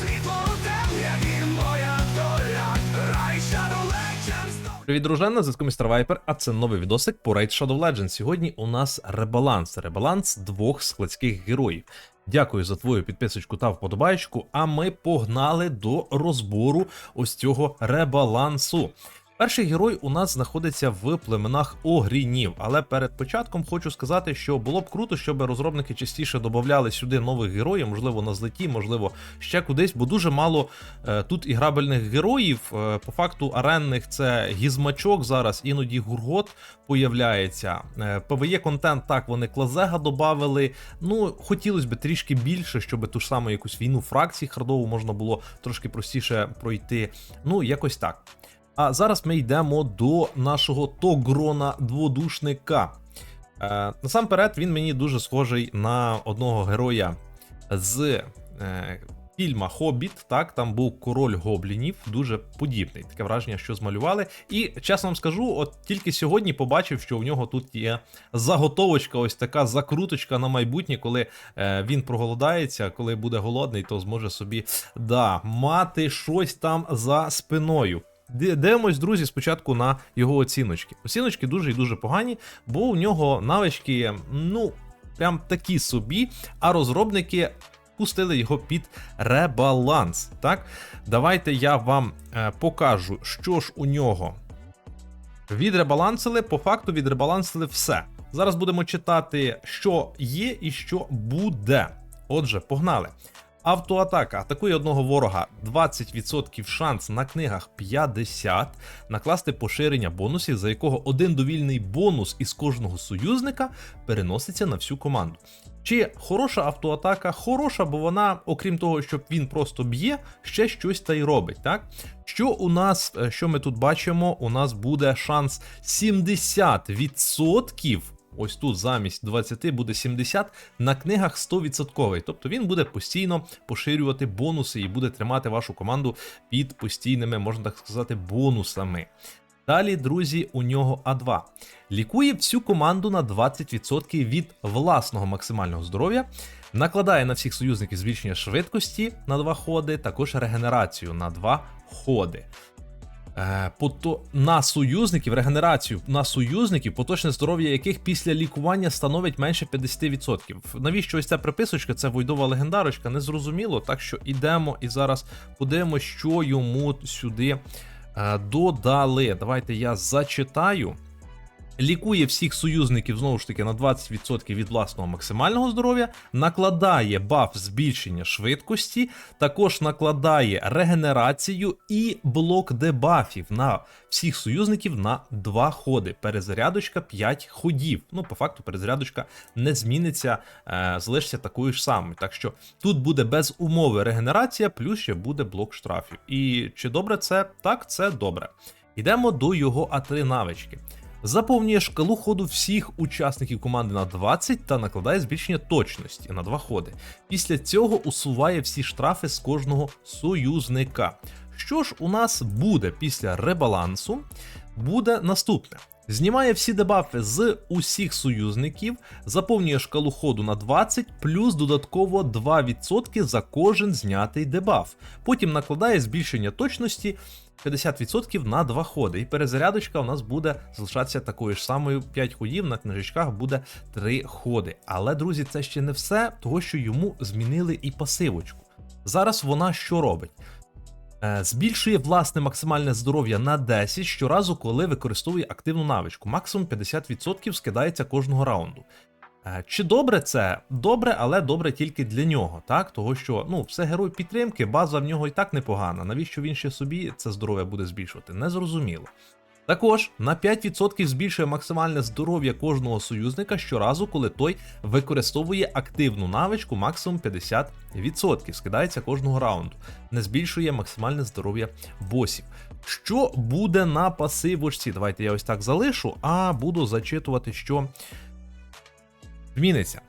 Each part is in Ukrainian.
світло у темряві моя доля, Рай Shadow Legends Привіт, дружина, на зв'язку містер Вайпер, а це новий відосик по Raid Shadow Legends. Сьогодні у нас ребаланс. Ребаланс двох складських героїв. Дякую за твою підписочку та вподобайку, а ми погнали до розбору ось цього ребалансу. Перший герой у нас знаходиться в племенах огрінів, але перед початком хочу сказати, що було б круто, щоб розробники частіше додавали сюди нових героїв, можливо, на злеті, можливо, ще кудись, бо дуже мало е, тут іграбельних героїв. Е, по факту аренних це гізмачок зараз, іноді гургот появляється. Е, ПВЄ контент так, вони клазега додавали. Ну, хотілося б трішки більше, щоб ту ж саму якусь війну фракцій хардову можна було трошки простіше пройти. Ну, якось так. А зараз ми йдемо до нашого Тогрона дводушника. Е, насамперед, він мені дуже схожий на одного героя з е, фільма Хобіт. Так, там був король гоблінів, дуже подібний. Таке враження, що змалювали. І чесно вам скажу, от тільки сьогодні побачив, що у нього тут є заготовочка, ось така закруточка на майбутнє, коли е, він проголодається, коли буде голодний, то зможе собі да, мати щось там за спиною. Ди- Дивимось, друзі, спочатку на його оціночки. Оціночки дуже і дуже погані, бо у нього навички, ну, прям такі собі, а розробники пустили його під ребаланс. Так, давайте я вам е, покажу, що ж у нього. Відребалансили, по факту відребалансили все. Зараз будемо читати, що є і що буде. Отже, погнали. Автоатака атакує одного ворога 20% шанс на книгах 50, накласти поширення бонусів, за якого один довільний бонус із кожного союзника переноситься на всю команду. Чи хороша автоатака? Хороша, бо вона, окрім того, щоб він просто б'є, ще щось та й робить. Так? Що у нас, е, що ми тут бачимо? У нас буде шанс 70%. Ось тут замість 20 буде 70, на книгах 100%. Тобто він буде постійно поширювати бонуси і буде тримати вашу команду під постійними, можна так сказати, бонусами. Далі, друзі, у нього А2. Лікує всю команду на 20% від власного максимального здоров'я, накладає на всіх союзників збільшення швидкості на 2 ходи, також регенерацію на 2 ходи. Е, пото... На союзників, регенерацію на союзників, поточне здоров'я яких після лікування становить менше 50%. Навіщо ось ця приписочка? Це войдова легендарочка, незрозуміло. Так що йдемо і зараз подивимося, що йому сюди е, додали. Давайте я зачитаю. Лікує всіх союзників знову ж таки на 20% від власного максимального здоров'я, накладає баф збільшення швидкості, також накладає регенерацію і блок дебафів на всіх союзників на 2 ходи. Перезарядочка 5 ходів. Ну, по факту, перезарядочка не зміниться, е, залишиться такою ж самою. Так що тут буде без умови регенерація, плюс ще буде блок штрафів. І чи добре це? Так, це добре. Йдемо до його А3 навички. Заповнює шкалу ходу всіх учасників команди на 20 та накладає збільшення точності на 2 ходи. Після цього усуває всі штрафи з кожного союзника. Що ж у нас буде після ребалансу? Буде наступне. Знімає всі дебафи з усіх союзників, заповнює шкалу ходу на 20, плюс додатково 2% за кожен знятий дебаф. Потім накладає збільшення точності 50% на 2 ходи. І перезарядочка у нас буде залишатися такою ж самою 5 ходів, на книжечках буде 3 ходи. Але, друзі, це ще не все, того що йому змінили і пасивочку. Зараз вона що робить? Е, Збільшує власне максимальне здоров'я на 10 щоразу, коли використовує активну навичку. Максимум 50% скидається кожного раунду. Е, Чи добре це? Добре, але добре тільки для нього, так? Того що ну, все герой підтримки, база в нього і так непогана. Навіщо він ще собі це здоров'я буде збільшувати? Незрозуміло. Також на 5% збільшує максимальне здоров'я кожного союзника щоразу, коли той використовує активну навичку максимум 50%, скидається кожного раунду, не збільшує максимальне здоров'я босів. Що буде на пасивочці? Давайте я ось так залишу, а буду зачитувати, що зміниться.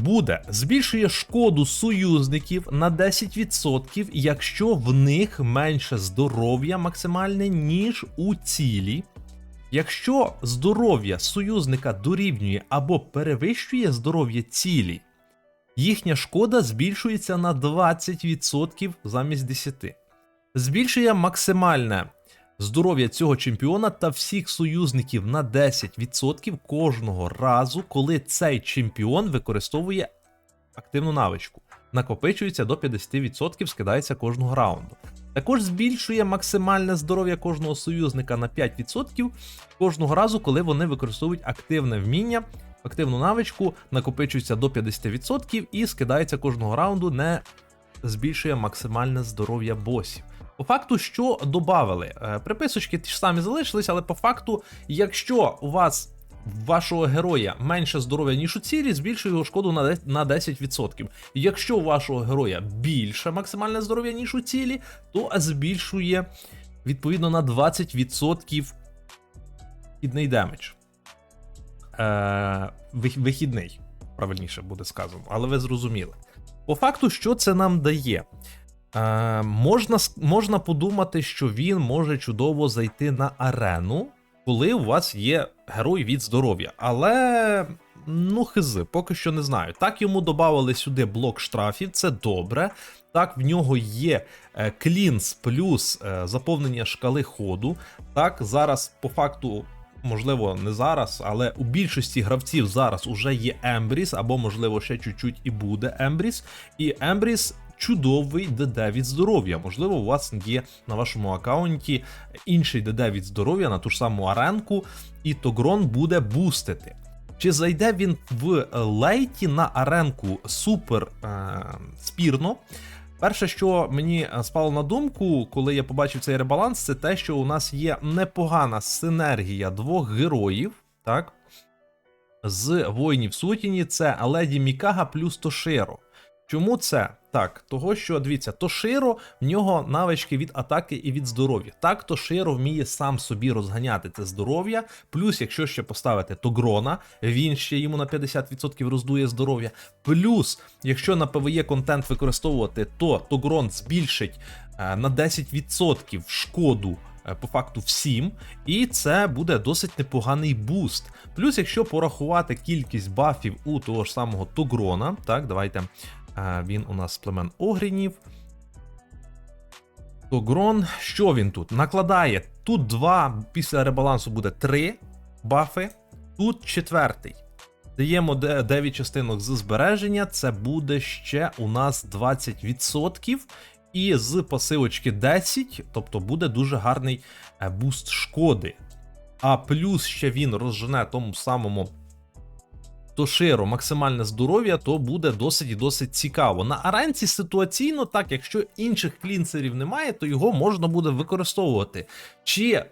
Буде збільшує шкоду союзників на 10%, якщо в них менше здоров'я максимальне, ніж у цілі. Якщо здоров'я союзника дорівнює або перевищує здоров'я цілі, їхня шкода збільшується на 20% замість 10%. Збільшує максимальне здоров'я цього чемпіона та всіх союзників на 10% кожного разу, коли цей чемпіон використовує активну навичку. Накопичується до 50%, скидається кожного раунду. Також збільшує максимальне здоров'я кожного союзника на 5% кожного разу, коли вони використовують активне вміння, активну навичку, накопичується до 50% і скидається кожного раунду, не збільшує максимальне здоров'я босів. По факту, що додавали? Е, Приписочки ті ж самі залишились, але по факту, якщо у вас вашого героя менше здоров'я, ніж у цілі, збільшує його шкоду на де- на 10%. Якщо у вашого героя більше максимальне здоров'я, ніж у цілі, то збільшує відповідно на 20% хідний демедж. Е, вихідний, правильніше буде сказано, але ви зрозуміли. По факту, що це нам дає? Е, можна, можна подумати, що він може чудово зайти на арену, коли у вас є герой від здоров'я. Але ну хизи, поки що не знаю. Так йому додавали сюди блок штрафів, це добре. Так, в нього є е, клінс плюс е, заповнення шкали ходу. Так, зараз по факту. Можливо, не зараз, але у більшості гравців зараз уже є Ембріс, або, можливо, ще чуть-чуть і буде Ембріс. І Ембріс чудовий ДД від здоров'я. Можливо, у вас є на вашому аккаунті інший ДД від здоров'я на ту ж саму аренку, і Тогрон буде бустити. Чи зайде він в лейті на аренку супер е, спірно? Перше, що мені е, спало на думку, коли я побачив цей ребаланс, це те, що у нас є непогана синергія двох героїв, так? З воїнів сутіні це Леді Мікага плюс Тоширо. Чому це? Так, того що дивіться, Тоширо в нього навички від атаки і від здоров'я. Так, Тоширо вміє сам собі розганяти це здоров'я. Плюс, якщо ще поставити Тогрона, він ще йому на 50% роздує здоров'я. Плюс, якщо на PvE контент використовувати, то Тогрон збільшить е, на 10% шкоду. е, По факту всім, і це буде досить непоганий буст. Плюс, якщо порахувати кількість бафів у того ж самого Тогрона, так, давайте він у нас з племен Огрінів. Тогрон, що він тут? Накладає тут два, після ребалансу буде три бафи, тут четвертий. Даємо 9 частинок з збереження, це буде ще у нас 20%. І з пасивочки 10, тобто буде дуже гарний е, буст шкоди. А плюс ще він розжене тому самому Тоширо максимальне здоров'я, то буде досить і досить цікаво. На аренці ситуаційно, так, якщо інших клінцерів немає, то його можна буде використовувати. Чи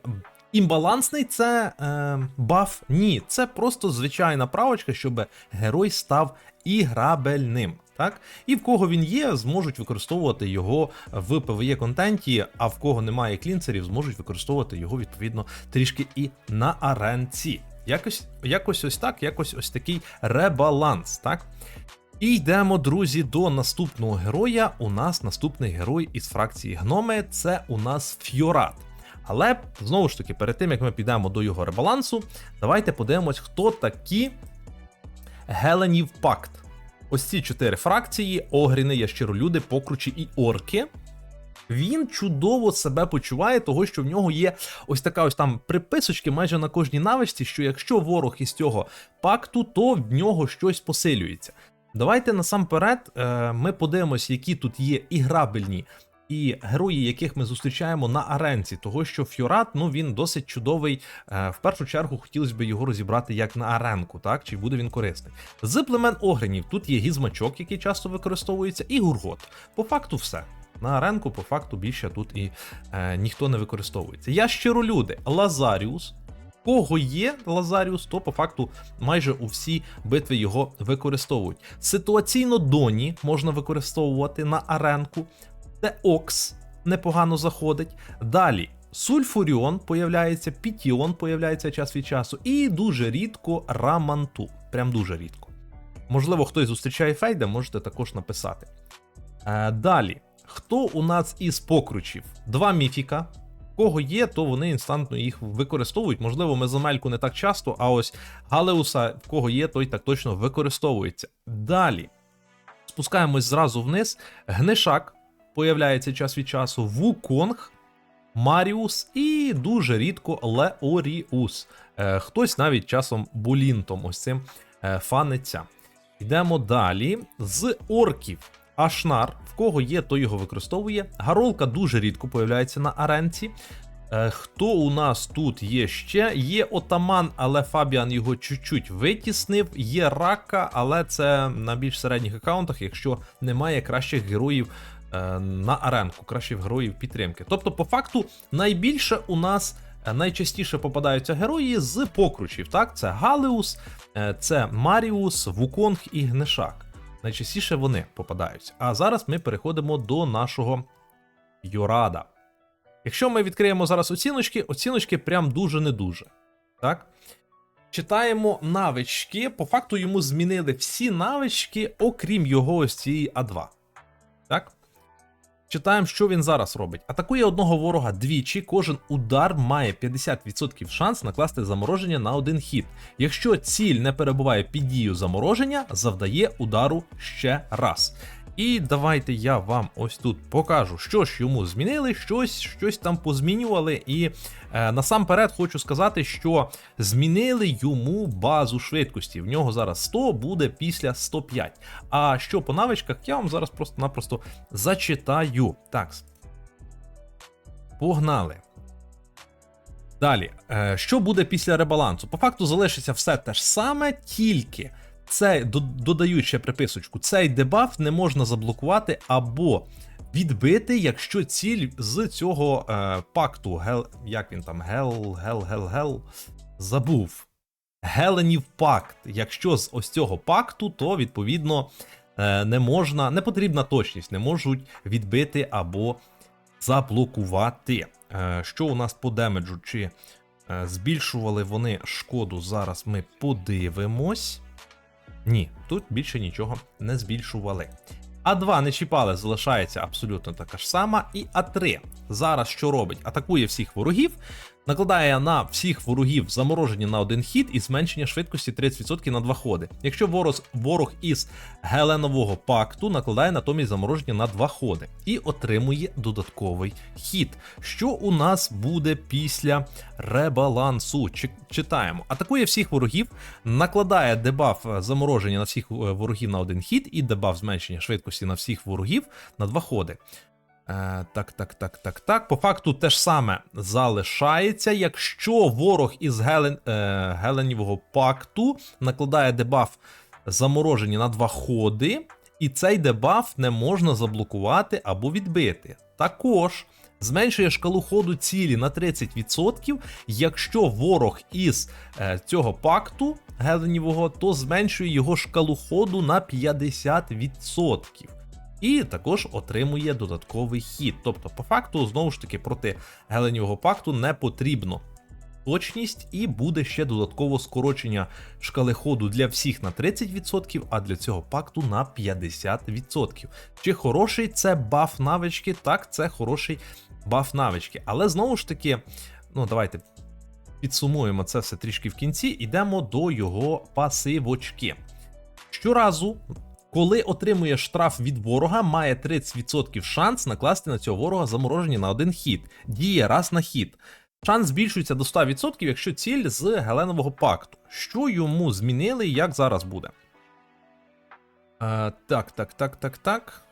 імбалансний це е, баф? Ні, це просто звичайна правочка, щоб герой став іграбельним. Так, і в кого він є, зможуть використовувати його в PvE контенті, а в кого немає клінцерів, зможуть використовувати його відповідно трішки і на аренці. Якось, якось ось так, якось ось такий ребаланс, так? І йдемо, друзі, до наступного героя. У нас наступний герой із фракції Гноми це у нас Фьорат. Але знову ж таки, перед тим як ми підемо до його ребалансу, давайте подивимось, хто такі Геленів Пакт. Ось ці чотири фракції: Огріни, Ящиролюди, Покручі і Орки. Він чудово себе почуває, того що в нього є ось така ось там приписочки майже на кожній навичці, що якщо ворог із цього пакту, то в нього щось посилюється. Давайте насамперед е, ми подивимось, які тут є іграбельні і герої, яких ми зустрічаємо на аренці, того що Фьорат, ну він досить чудовий. Е, в першу чергу хотілося б його розібрати як на аренку, так чи буде він корисний. З племен Огренів тут є гізмачок, який часто використовується, і гургот. По факту, все. На аренку, по факту, більше тут і е, ніхто не використовується. Я щиролюди, Лазаріус. Кого є Лазаріус, то по факту майже у всі битви його використовують. Ситуаційно Доні можна використовувати на аренку. Теокс непогано заходить. Далі Сульфуріон появляється, Пітіон появляється час від часу, і дуже рідко Раманту. Прям дуже рідко. Можливо, хтось зустрічає Фейда, можете також написати. Е, далі, хто у нас із покручів? Два міфіка. Кого є, то вони інстантно їх використовують. Можливо, мезомельку не так часто, а ось Галеуса, в кого є, той так точно використовується. Далі. Спускаємось зразу вниз. Гнишак появляється час від часу, Вуконг, Маріус і дуже рідко Леоріус. Е, хтось навіть часом Булінтом ось цим е, фаниться. Йдемо далі. З орків. Ашнар, в кого є, той його використовує. Гаролка дуже рідко появляється на аренці. Е, Хто у нас тут є ще? Є отаман, але Фабіан його чуть-чуть витіснив. Є рака, але це на більш середніх аккаунтах, якщо немає кращих героїв е, на аренку, кращих героїв підтримки. Тобто, по факту, найбільше у нас. е, Найчастіше попадаються герої з покручів, так? Це Галеус, це Маріус, Вуконг і Гнешак. Найчастіше вони попадаються. А зараз ми переходимо до нашого Йорада. Якщо ми відкриємо зараз оціночки, оціночки прям дуже не дуже. Так? Читаємо навички. По факту йому змінили всі навички, окрім його ось цієї А2. Так? Читаємо, що він зараз робить. Атакує одного ворога двічі, кожен удар має 50% шанс накласти замороження на один хід. Якщо ціль не перебуває під дією замороження, завдає удару ще раз. І давайте я вам ось тут покажу, що ж йому змінили, щось, щось там позмінювали. І е, насамперед хочу сказати, що змінили йому базу швидкості. В нього зараз 100 буде після 105. А що по навичках, я вам зараз просто-напросто зачитаю. Так. Погнали. Далі, е, що буде після ребалансу? По факту залишиться все те ж саме, тільки це до- додають ще приписочку. Цей дебаф не можна заблокувати або відбити, якщо ціль з цього е, пакту, гел, як він там, гел, гел, гел, гел, забув. Геленів пакт. Якщо з ось цього пакту, то відповідно е, не можна, не потрібна точність, не можуть відбити або заблокувати. Е, Що у нас по демеджу? Чи е, збільшували вони шкоду? Зараз ми подивимось. Ні, тут більше нічого не збільшували. А2 не чіпали, залишається абсолютно така ж сама. І А3 зараз що робить? Атакує всіх ворогів, накладає на всіх ворогів замороження на один хід і зменшення швидкості 30% на два ходи. Якщо ворог, ворог із Геленового пакту накладає натомість замороження на два ходи і отримує додатковий хід. Що у нас буде після ребалансу? Чи- Читаємо. Атакує всіх ворогів, накладає дебаф е, замороження на всіх е, ворогів на один хід і дебаф зменшення швидкості на всіх ворогів на два ходи. Е, так, так, так, так, так. По факту те ж саме залишається, якщо ворог із Гелен, е, Геленівого пакту накладає дебаф заморожені на два ходи, і цей дебаф не можна заблокувати або відбити. Також зменшує шкалу ходу цілі на 30%, якщо ворог із е, цього пакту Геленівого, то зменшує його шкалу ходу на 50%. І також отримує додатковий хід. Тобто, по факту, знову ж таки, проти Геленівого пакту не потрібно точність, і буде ще додатково скорочення шкали ходу для всіх на 30%, а для цього пакту на 50%. Чи хороший це баф навички? Так, це хороший баф навички. Але знову ж таки, ну давайте підсумуємо це все трішки в кінці. Йдемо до його пасивочки. Щоразу, коли отримує штраф від ворога, має 30% шанс накласти на цього ворога замороження на один хід. Діє раз на хід. Шанс збільшується до 100%, якщо ціль з Геленового пакту. Що йому змінили і як зараз буде? Е, так, так, так, так, так.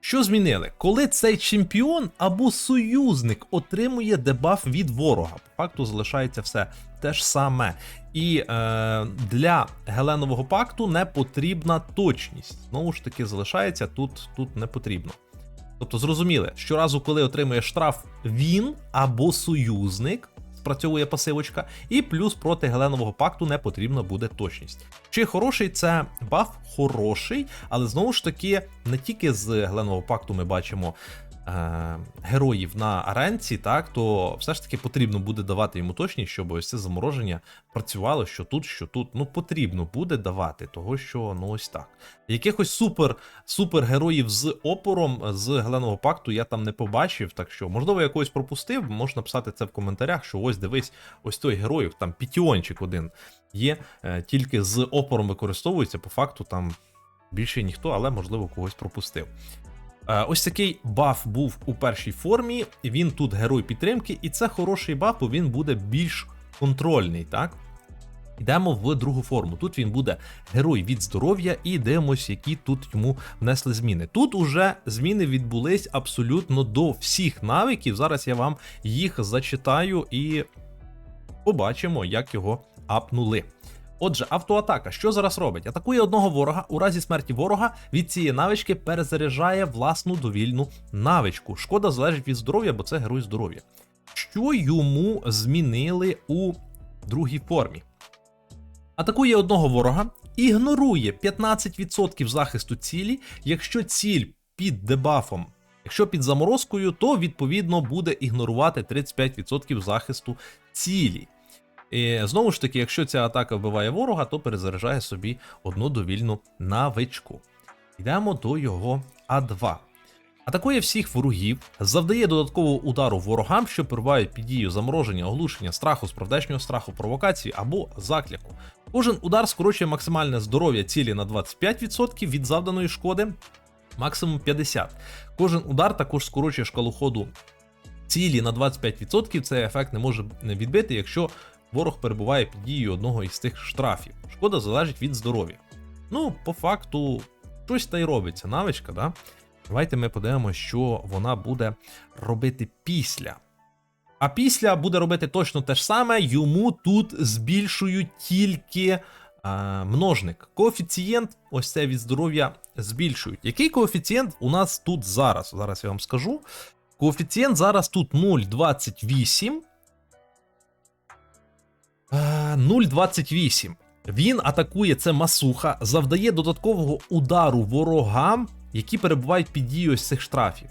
Що змінили? Коли цей чемпіон або союзник отримує дебаф від ворога, по факту залишається все те ж саме. І е, для Геленового пакту не потрібна точність. Знову ж таки, залишається тут, тут не потрібно. Тобто зрозуміли, щоразу, коли отримує штраф він або союзник, спрацьовує пасивочка, і плюс проти Геленового пакту не потрібна буде точність. Чи хороший це баф? Хороший, але знову ж таки, не тільки з Геленового пакту ми бачимо. Е, героїв на аренці, так то все ж таки потрібно буде давати йому точність, щоб ось це замороження працювало, що тут, що тут. Ну потрібно буде давати, того що ну ось так. Якихось супер супер героїв з опором з Геленового пакту я там не побачив. Так що, можливо, я когось пропустив, можна написати це в коментарях, що ось дивись, ось той героїв, там пітіончик один є, е, тільки з опором використовується, по факту там Більше ніхто, але можливо когось пропустив. Е, Ось такий баф був у першій формі. Він тут герой підтримки, і це хороший баф, бо він буде більш контрольний, так? Йдемо в другу форму. Тут він буде герой від здоров'я, і дивимось, які тут йому внесли зміни. Тут уже зміни відбулись абсолютно до всіх навиків. Зараз я вам їх зачитаю і побачимо, як його апнули. Отже, автоатака, що зараз робить? Атакує одного ворога. У разі смерті ворога від цієї навички перезаряджає власну довільну навичку. Шкода залежить від здоров'я, бо це герой здоров'я. Що йому змінили у другій формі? Атакує одного ворога, ігнорує 15% захисту цілі, якщо ціль під дебафом. Якщо під заморозкою, то відповідно буде ігнорувати 35% захисту цілі. І, знову ж таки, якщо ця атака вбиває ворога, то перезаряджає собі одну довільну навичку. Йдемо до його А2. Атакує всіх ворогів, завдає додаткового удару ворогам, що перебувають під дією замороження, оглушення, страху, справдешнього страху, провокації або закляку. Кожен удар скорочує максимальне здоров'я цілі на 25% від завданої шкоди, максимум 50%. Кожен удар також скорочує шкалу ходу цілі на 25%. Цей ефект не може відбити, якщо ворог перебуває під дією одного із цих штрафів. Шкода залежить від здоров'я. Ну, по факту, щось та й робиться, навичка, да? Давайте ми подивимося, що вона буде робити після. А після буде робити точно те ж саме, йому тут збільшують тільки а, множник. Коефіцієнт, ось це від здоров'я, збільшують. Який коефіцієнт у нас тут зараз? Зараз я вам скажу. Коефіцієнт зараз тут 0,28. Е, 0,28. Він атакує це масуха, завдає додаткового удару ворогам, які перебувають під дією цих штрафів.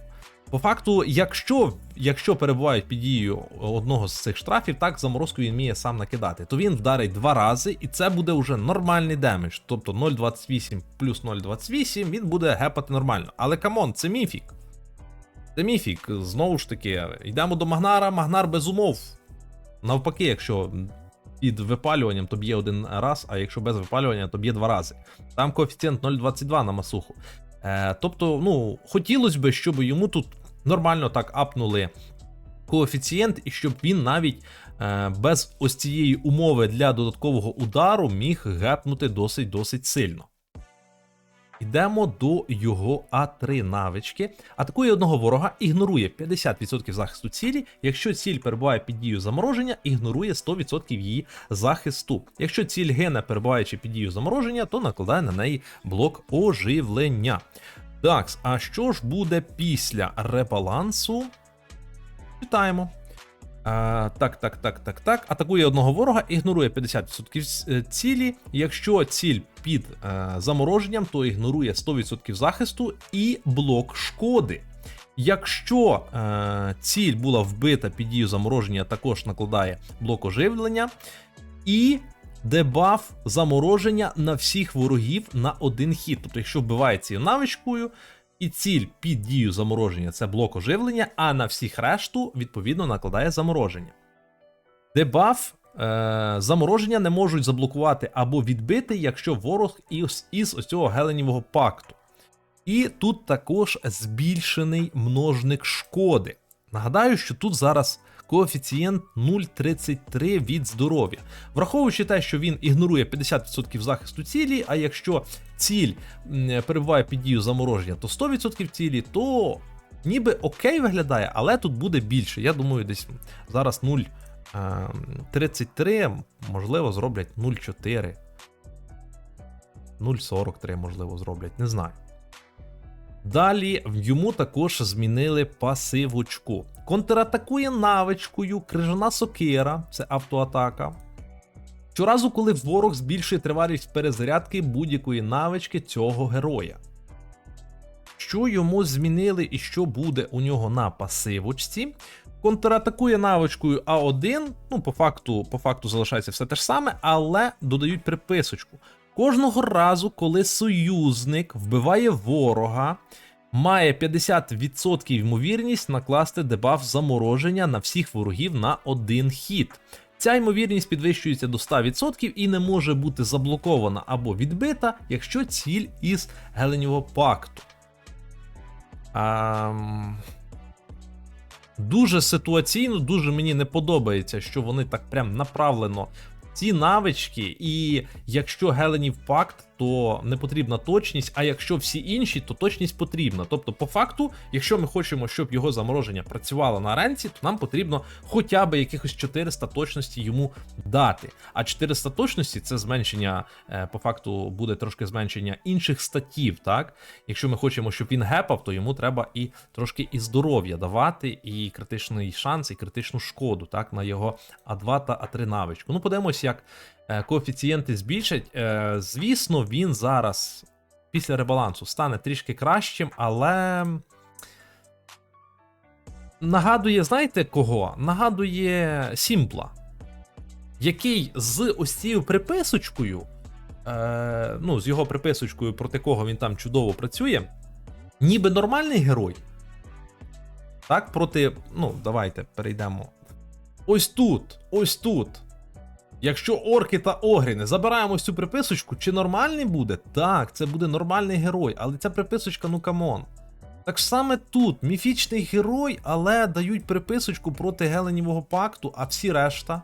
По факту, якщо, якщо перебувають під дією одного з цих штрафів, так заморозку він вміє сам накидати, то він вдарить два рази, і це буде вже нормальний демедж. Тобто 0,28 плюс 0,28 він буде гепати нормально. Але камон, це міфік. Це міфік. Знову ж таки, йдемо до Магнара, Магнар без умов. Навпаки, якщо під випалюванням, то б'є один раз, а якщо без випалювання, то б'є два рази. Там коефіцієнт 0,22 на масуху. Е, тобто, ну, хотілося б, щоб йому тут нормально так апнули коефіцієнт, і щоб він навіть е, без ось цієї умови для додаткового удару міг гепнути досить-досить сильно. Йдемо до його А3 навички. Атакує одного ворога, ігнорує 50% захисту цілі. Якщо ціль перебуває під дією замороження, ігнорує 100% її захисту. Якщо ціль гине, перебуваючи під дією замороження, то накладає на неї блок оживлення. Так, а що ж буде після ребалансу? Читаємо. А, так, так, так, так, так. Атакує одного ворога, ігнорує 50% е, цілі. Якщо ціль під е, замороженням, то ігнорує 100% захисту і блок шкоди. Якщо е, ціль була вбита під дію замороження, також накладає блок оживлення. І дебаф замороження на всіх ворогів на один хід. Тобто, якщо вбиває цією навичкою, і ціль під дію замороження це блок оживлення, а на всіх решту, відповідно, накладає замороження. Дебаф е, замороження не можуть заблокувати або відбити, якщо ворог із, із ось цього геленівого пакту. І тут також збільшений множник шкоди. Нагадаю, що тут зараз коефіцієнт 0,33 від здоров'я. Враховуючи те, що він ігнорує 50% захисту цілі, а якщо ціль перебуває під дію замороження, то 100% цілі, то ніби окей виглядає, але тут буде більше. Я думаю, десь зараз 0,33, можливо, зроблять 0,4. 0,43, можливо, зроблять, не знаю. Далі йому також змінили пасивочку. Контратакує навичкою крижана сокира, це автоатака. Щоразу, коли ворог збільшує тривалість перезарядки будь-якої навички цього героя. Що йому змінили і що буде у нього на пасивочці? Контратакує навичкою А1, ну, по факту, по факту залишається все те ж саме, але додають приписочку. Кожного разу, коли союзник вбиває ворога, має 50% ймовірність накласти дебаф замороження на всіх ворогів на один хід. Ця ймовірність підвищується до 100% і не може бути заблокована або відбита, якщо ціль із Геленівого пакту. Ам... Дуже ситуаційно, дуже мені не подобається, що вони так прям направлено ці навички, і якщо Геленів пакт, то не потрібна точність, а якщо всі інші, то точність потрібна. Тобто, по факту, якщо ми хочемо, щоб його замороження працювало на ренці, то нам потрібно хоча б якихось 400 точності йому дати. А 400 точності це зменшення, е, по факту буде трошки зменшення інших статтів. Так, якщо ми хочемо, щоб він гепав, то йому треба і трошки і здоров'я давати, і критичний шанс, і критичну шкоду, так, на його А2 та А3 навичку. Ну, подивимось, як коефіцієнти збільшать. Е, Звісно, він зараз після ребалансу стане трішки кращим, але. Нагадує, знаєте кого? Нагадує Сімпла, який з ось цією приписочкою, е, ну, з його приписочкою, проти кого він там чудово працює, ніби нормальний герой. Так, проти. Ну, давайте перейдемо. Ось тут, ось тут. Якщо орки та огріни забираємо цю приписочку, чи нормальний буде? Так, це буде нормальний герой, але ця приписочка, ну камон. Так саме тут міфічний герой, але дають приписочку проти Геленівого пакту, а всі решта.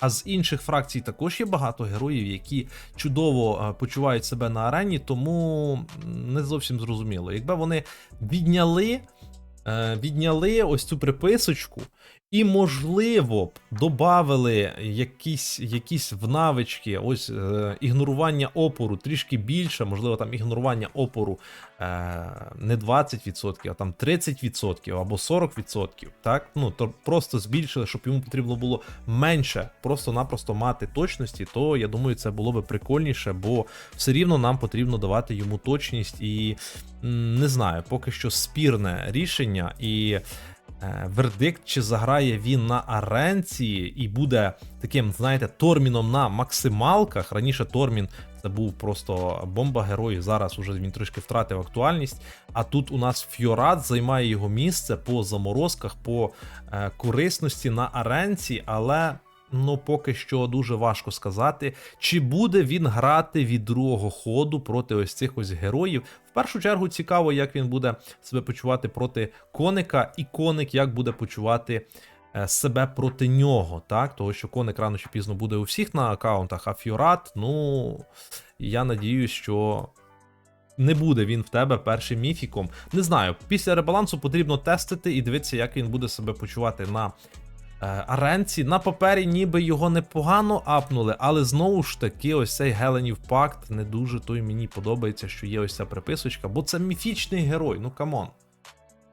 А з інших фракцій також є багато героїв, які чудово е, почувають себе на арені, тому не зовсім зрозуміло. Якби вони відняли, е, відняли ось цю приписочку, і, можливо, б додавали якісь, якісь в навички, ось е, ігнорування опору трішки більше, можливо, там ігнорування опору е, не 20%, а там 30% або 40%. Так? Ну, то просто збільшили, щоб йому потрібно було менше, просто-напросто мати точності, то я думаю, це було би прикольніше, бо все рівно нам потрібно давати йому точність і не знаю, поки що спірне рішення і. Е, Вердикт, чи заграє він на аренці і буде таким, знаєте, торміном на максималках. Раніше Тормін це був просто бомба герою. Зараз уже він трошки втратив актуальність. А тут у нас Фьорат займає його місце по заморозках, по е, корисності на аренці, але. Ну, поки що дуже важко сказати, чи буде він грати від другого ходу проти ось цих ось героїв. В першу чергу цікаво, як він буде себе почувати проти коника, і коник як буде почувати е, себе проти нього, так? Того, що коник рано чи пізно буде у всіх на аккаунтах, а Фьорат, ну я надіюсь, що. Не буде він в тебе першим міфіком. Не знаю, після ребалансу потрібно тестити і дивитися, як він буде себе почувати на аренці. На папері ніби його непогано апнули, але знову ж таки, ось цей Геленів пакт не дуже той мені подобається, що є ось ця приписочка, бо це міфічний герой, ну камон.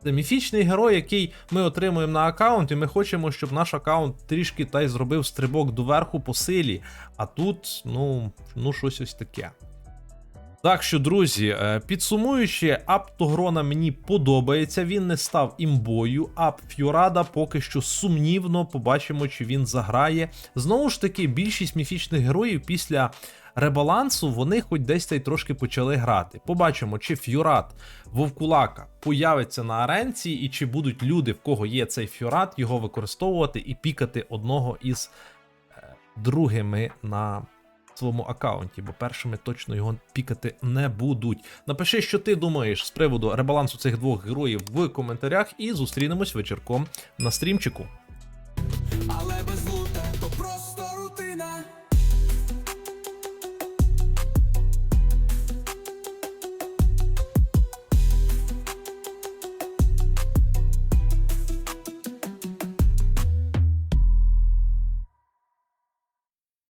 Це міфічний герой, який ми отримуємо на аккаунт, і ми хочемо, щоб наш аккаунт трішки та й зробив стрибок доверху по силі. А тут, ну, ну щось ось таке. Так що, друзі, е, підсумуючи, ап Тогрона мені подобається, він не став імбою. Ап Фьорада поки що сумнівно, побачимо, чи він заграє. Знову ж таки, більшість міфічних героїв після ребалансу вони хоч десь та й трошки почали грати. Побачимо, чи Фьорат Вовкулака появиться на аренці, і чи будуть люди, в кого є цей Фьорат, його використовувати і пікати одного із е, другими на своєму аккаунті, бо першими точно його пікати не будуть. Напиши, що ти думаєш з приводу ребалансу цих двох героїв в коментарях, і зустрінемось вечірком на стрімчику.